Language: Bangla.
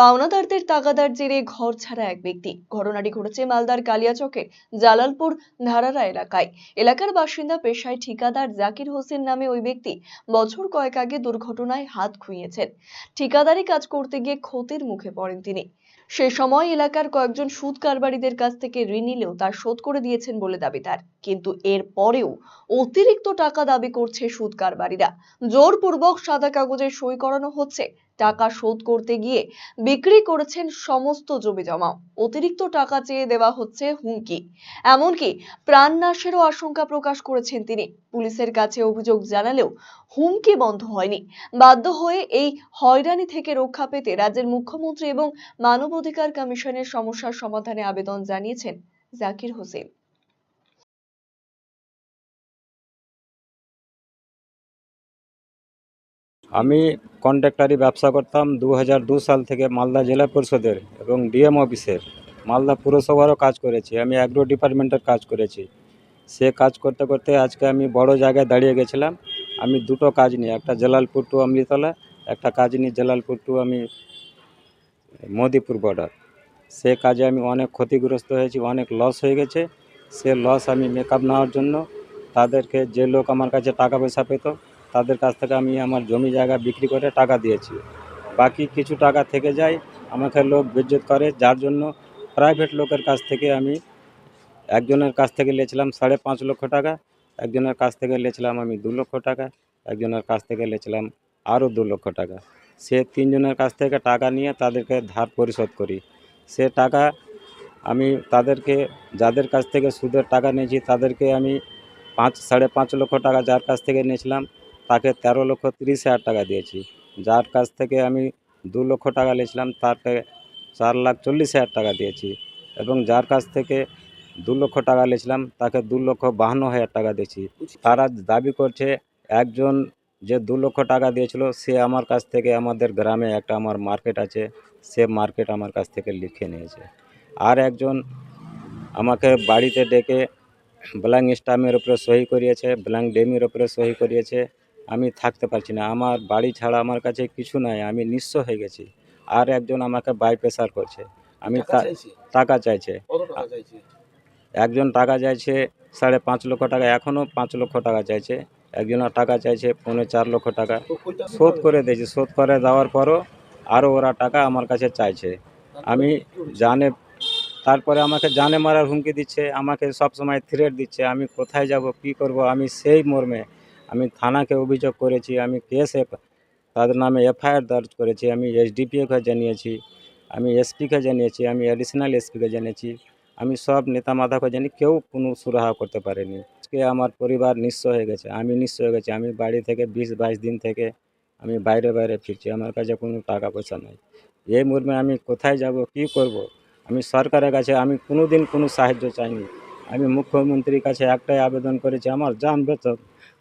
পাওনাদারদের তাগাদার জেরে ঘর ছাড়া এক ব্যক্তি। ঘটনাটি ঘটেছে মালদার কালিয়াচকের জালালপুর, ধারারা এলাকায়। এলাকার বাসিন্দা পেশায় ঠিকাদার জাকির হোসেন নামে ওই ব্যক্তি বছর কয়েক আগে দুর্ঘটনায় হাত খুইয়েছেন। ঠিকাদারি কাজ করতে গিয়ে ক্ষতির মুখে পড়েন তিনি। সে সময় এলাকার কয়েকজন সুদ কারবারিদের কাছ থেকে ঋণ নিলেও তা শোধ করে দিয়েছেন বলে দাবি তার। কিন্তু এর পরেও অতিরিক্ত টাকা দাবি করছে সুদ কারবারিরা। জোরপূর্বক সাদা কাগজে সই করানো হচ্ছে। টাকা শোধ করতে গিয়ে বিক্রি করেছেন সমস্ত জমি জমা। অতিরিক্ত টাকা চেয়ে দেওয়া হচ্ছে হুমকি। এমনকি প্রাণনাশেরও আশঙ্কা প্রকাশ করেছেন তিনি। পুলিশের কাছে অভিযোগ জানালেও হুমকি বন্ধ হয়নি। বাধ্য হয়ে এই হয়রানি থেকে রক্ষা পেতে রাজ্যের মুখ্যমন্ত্রী এবং মানবাধিকার কমিশনের সমস্যার সমাধানে আবেদন জানিয়েছেন জাকির হোসেন। আমি কন্ট্রাক্টারি ব্যবসা করতাম দু সাল থেকে মালদা জেলা পরিষদের এবং ডিএম অফিসের। মালদা পুরসভারও কাজ করেছি, আমি অ্যাগ্রো ডিপার্টমেন্টের কাজ করেছি। সে কাজ করতে করতে আজকে আমি বড় জায়গায় দাঁড়িয়ে গেছিলাম। আমি দুটো কাজ নিই একটা জালালপুর টু অমৃতলা, একটা কাজ নিই জালালপুর টু আমি মোদিপুর বর্ডার সে কাজে আমি অনেক ক্ষতিগ্রস্ত হয়েছি, অনেক লস হয়ে গেছে। সে লস আমি মেকআপ নেওয়ার জন্য তাদেরকে, যে লোক আমার কাছে টাকা পয়সা পেত, তাদের কাছ থেকে আমি আমার জমি জায়গা বিক্রি করে টাকা দিয়েছি। বাকি কিছু টাকা থেকে যায়, আমাকে লোক বেজ্জত করে, যার জন্য প্রাইভেট লোকের কাছ থেকে আমি একজনের কাছ থেকে নিয়েছিলাম সাড়ে পাঁচ লক্ষ টাকা, একজনের কাছ থেকে নিয়েছিলাম আমি দু লক্ষ টাকা, একজনের কাছ থেকে নিয়েছিলাম আরও দু লক্ষ টাকা। সে তিনজনের কাছ থেকে টাকা নিয়ে তাদেরকে ধার পরিশোধ করি। সে টাকা আমি তাদেরকে, যাদের কাছ থেকে সুদের টাকা নিয়েছি, তাদেরকে আমি পাঁচ, সাড়ে পাঁচ লক্ষ টাকা যার কাছ থেকে নিয়েছিলাম, তাকে তেরো লক্ষ তিরিশ হাজার টাকা দিয়েছি। যার কাছ থেকে আমি দু লক্ষ টাকা নিয়েছিলাম তাকে চার লাখ চল্লিশ হাজার টাকা দিয়েছি এবং যার কাছ থেকে দু লক্ষ টাকা নিয়েছিলাম, তাকে দু লক্ষ বাহান্ন হাজার টাকা দিয়েছি। তারা দাবি করছে, একজন যে দু লক্ষ টাকা দিয়েছিল সে আমার কাছ থেকে আমাদের গ্রামে একটা আমার মার্কেট আছে সে মার্কেট আমার কাছ থেকে লিখে নিয়েছে। আর একজন আমাকে বাড়িতে ডেকে ব্ল্যাঙ্ক স্টামের উপরে সহি করিয়েছে ব্ল্যাঙ্ক ডেমির উপরে সহি করিয়েছে। আমি থাকতে পারছি না আমার বাড়ি ছাড়া আমার কাছে কিছু নাই আমি নিঃস্ব হয়ে গেছি। আর একজন আমাকে বাই প্রেশার করছে আমি টাকা চাইছে? একজন টাকা চাইছে সাড়ে পাঁচ লক্ষ টাকা এখনও পাঁচ লক্ষ টাকা চাইছে। একজনের টাকা চাইছে, পৌনে চার লক্ষ টাকা। শোধ করে দিয়েছি। শোধ করে দেওয়ার পরও আরও ওরা টাকা আমার কাছে চাইছে। আমি জানে, তারপরে আমাকে জানে মারার হুমকি দিচ্ছে, আমাকে সব সময় থ্রেট দিচ্ছে, আমি কোথায় যাব, কি করব, আমি সেই মর্মে আমি থানাকে অভিযোগ করেছি, আমি কেস তাদের নামে এফআইআর দর্জ করেছি, আমি এসডিপিওকে জানিয়েছি, আমি এসপিকে জানিয়েছি, আমি অ্যাডিশনাল এসপিকে জানিয়েছি। আমি সব নেতা মাথা জানি, কেউ কোনো সুরাহা করতে পারেনি। আজকে আমার পরিবার নিঃস্ব হয়ে গেছে, আমি নিঃস্ব হয়ে গেছি। আমি বাড়ি থেকে বিশ বাইশ দিন থেকে আমি বাইরে বাইরে ফিরছি, আমার কাছে কোনো টাকা পয়সা নাই। এই মর্মে আমি কোথায় যাব, কি করব? আমি সরকারের কাছে, আমি কোনো দিন কোনো সাহায্য চাইনি। আমি মুখ্যমন্ত্রীর কাছে একটাই আবেদন করেছি, আমার যান বেতন